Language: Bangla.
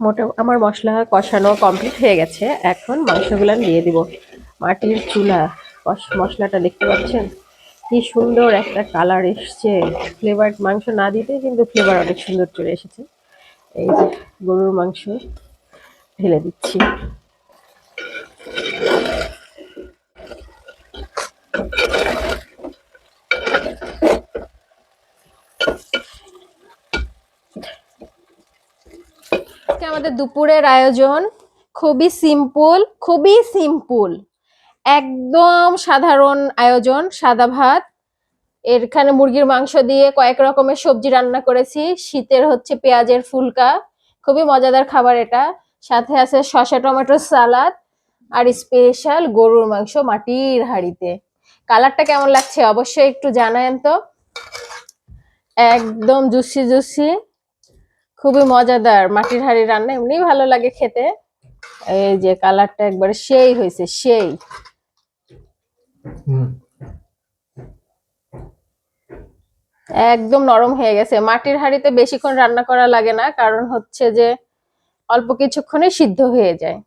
মোটা আমার মশলা কষানো কমপ্লিট হয়ে গেছে। এখন মাংসগুলো দিয়ে দিব। মাটির চুলা মশলাটা দেখতে পাচ্ছেন? কি সুন্দর একটা কালার এসছে। ফ্লেভার মাংস না দিতে কিন্তু ফ্লেভার অনেক সুন্দর চলে এসেছে। এই যে গরুর মাংস ঢেলে দিচ্ছি। আজকে আমাদের দুপুরের আয়োজন খুবই সিম্পল খুবই সিম্পল একদম সাধারণ আয়োজন, সাদা ভাত। এখানে মুরগির মাংস দিয়ে কয়েক রকমের সবজি রান্না করেছি। শীতের হচ্ছে পেঁয়াজের ফুলকা। খুবই মজাদার খাবার এটা। সাথে আছে শসা টমেটো সালাদ আর স্পেশাল গরুর মাংস মাটির হাঁড়িতে। কালারটা কেমন লাগছে অবশ্যই একটু জানায়েন তো। একদম জুসি জুসি খুবই মজাদার। মাটির হাড়ি রান্না এমনি ভালো লাগে খেতে। এই যে কালারটা একবারে সেই হয়েছে সেই। একদম নরম হয়ে গেছে। মাটির হাড়িতে বেশিক্ষণ রান্না করা লাগে না কারণ হচ্ছে যে অল্প কিছুক্ষণে সিদ্ধ হয়ে যায়।